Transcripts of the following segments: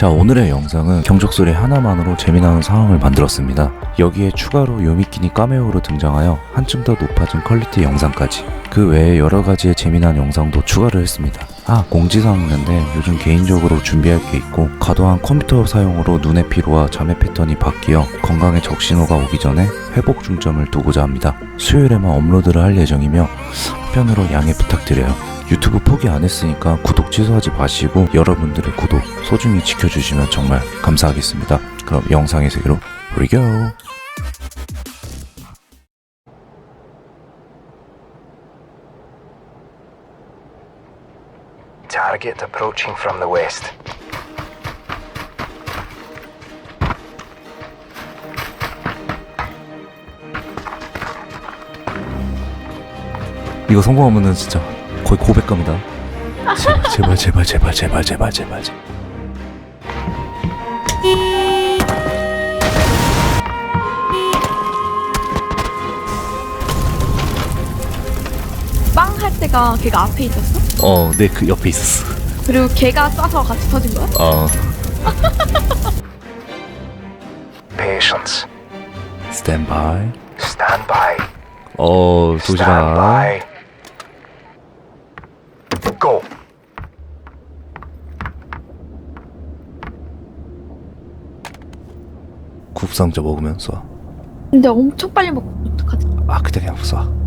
자 오늘의 영상은 경적소리 하나만으로 재미나는 상황을 만들었습니다. 여기에 추가로 요미끼니 까메오로 등장하여 한층 더 높아진 퀄리티 영상까지 그 외에 여러 가지의 재미난 영상도 추가를 했습니다. 아 공지사항 있는데 요즘 개인적으로 준비할 게 있고 과도한 컴퓨터 사용으로 눈의 피로와 잠의 패턴이 바뀌어 건강에 적신호가 오기 전에 회복 중점을 두고자 합니다. 수요일에만 업로드를 할 예정이며 한편으로 양해 부탁드려요. 유튜브 포기 안 했으니까 구독 취소하지 마시고 여러분들의 구독 소중히 지켜주시면 정말 감사하겠습니다. 그럼 영상의 세계로 우리 고! Target approaching from the west. 이거 성공하면은 진짜 거의 고백감이다. 제발 제발 제발 제발 제발 제발 제발. 빵 할 때가 걔가 앞에 있었어? 어, 내 그 옆에 있었어. 그리고 걔가 쏴서 같이 터진 거야? 어, Patience. 스탠바이. Stand by. 어, Stand 도시락. by. 국상자 먹으면 쏴. 근데 엄청 빨리 먹고 어떡하지? 아, 그때 그냥 쏴.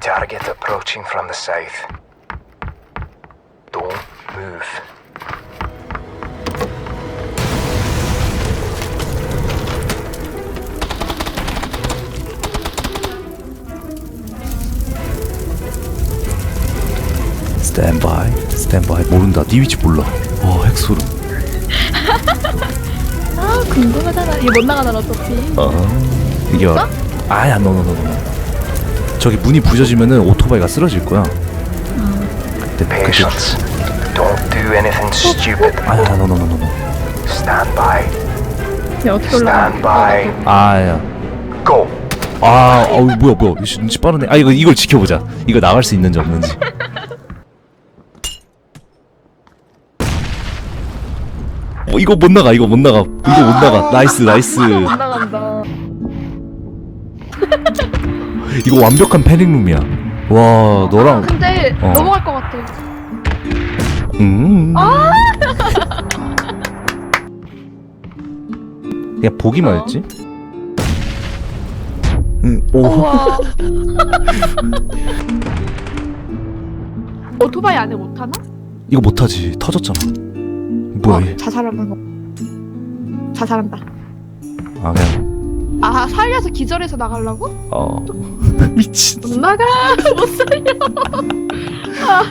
Target approaching from the south. 스탠바이. 스탠바이. 모른다. 네 위치 몰라. 어, 핵소름. 아 궁금하잖아. 얘못 나가잖아 어차피. 어. 이게 있어? 아야, 노노노노. 저기 문이 부서지면은 오토바이가 쓰러질 거야. 그때 그때 Patience. Don't do anything stupid. 아야, 노노노노노. Stand by. 얘 어떻게 올라가? Stand by. 아야. Go. 아, 어우 뭐야 뭐야. 이씨, 눈치 빠르네. 아 이거 이걸 지켜보자. 이거 나갈 수 있는지 없는지. 어 이거 못 나가. 이거 못 나가. 이거 못 나가. 나이스 나이스. 못 나간다. 이거 완벽한 패닉룸이야. 와 너랑 근데 어. 넘어갈 것 같아. 음. 그냥 보기만 어. 했지. 음, 오. 우와. 오토바이 안에 못 타나? 이거 못하지. 터졌잖아. 뭐야 어, 얘. 자살하는 거. 자살한다. 아 그냥 아 살려서 기절해서 나가려고? 어 미친. 못 나가 못 살려. 아,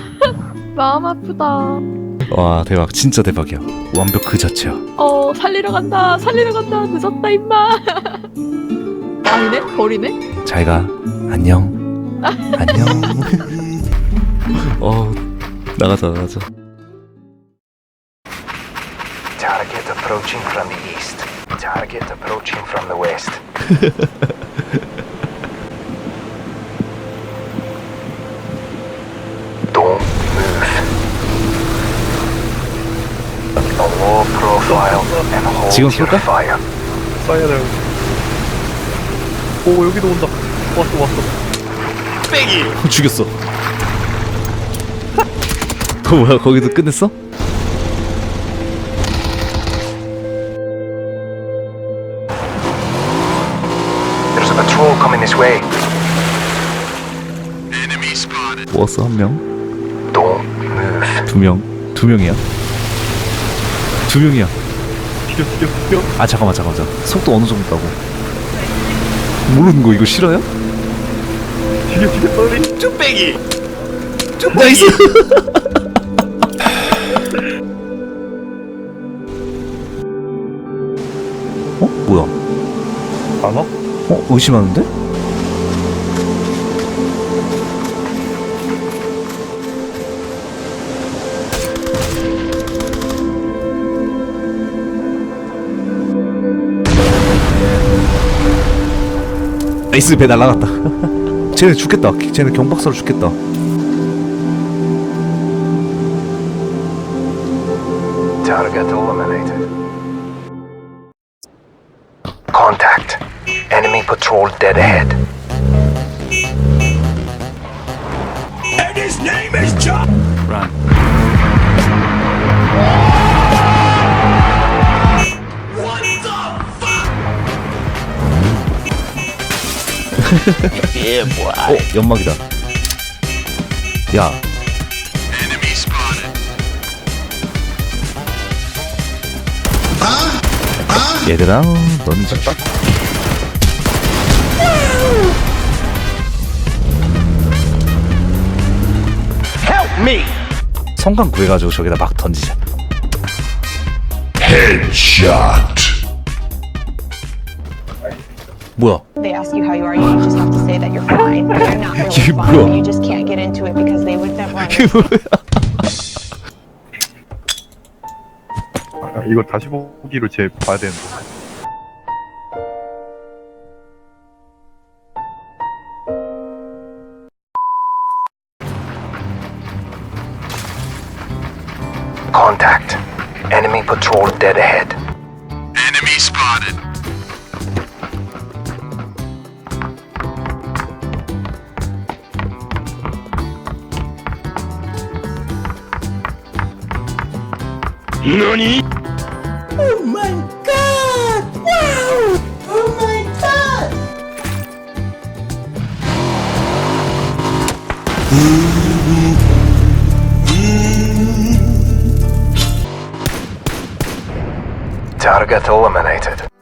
마음 아프다. 와 대박. 진짜 대박이야. 완벽 그 자체야. 어 살리러 간다 살리러 간다 늦었다 임마. 아니네 버리네. 잘 가. 안녕. 안녕. 어 나가자 나가자. Approaching from the east. Target approaching from the west. Don't move. A low profile and hold 지금 your 쏠까? fire. 쏴야 돼요. 오 여기도 온다. 왔어 왔어. 죽였어. 그 뭐야 거기도 끝냈어? Patrol coming this way. 모았어 한 명, Don't move. 두 명, 두 명이야. 두 명이야. 아 잠깐만 잠깐만 잠깐만. 속도 어느 정도 있다고? 모르는 거 이거 싫어요? 쭈빼기. 나이스. 어 뭐야? 안 와? 어? 의심하는데? 에이스 배 날라갔다 쟤네 죽겠다 쟤네 경박사로 죽겠다 Target eliminated. Contact. Enemy patrol dead ahead. 어 연막이다 야 얘들아 넌 이제 me! 성광 구해가지고 저기다 막 던지자 뭐야 They ask you how you are, you just have to say that you're fine. But you're not really 이게 fine. 뭐야? but You just can't get into it because they would never 이게 뭐야 아, 이거 다시 보기로 제 봐야 되는데. contact. Enemy patrol dead ahead. Enemy spotted. NANI? Oh my god! Wow! Oh my god! Hmm? Target eliminated.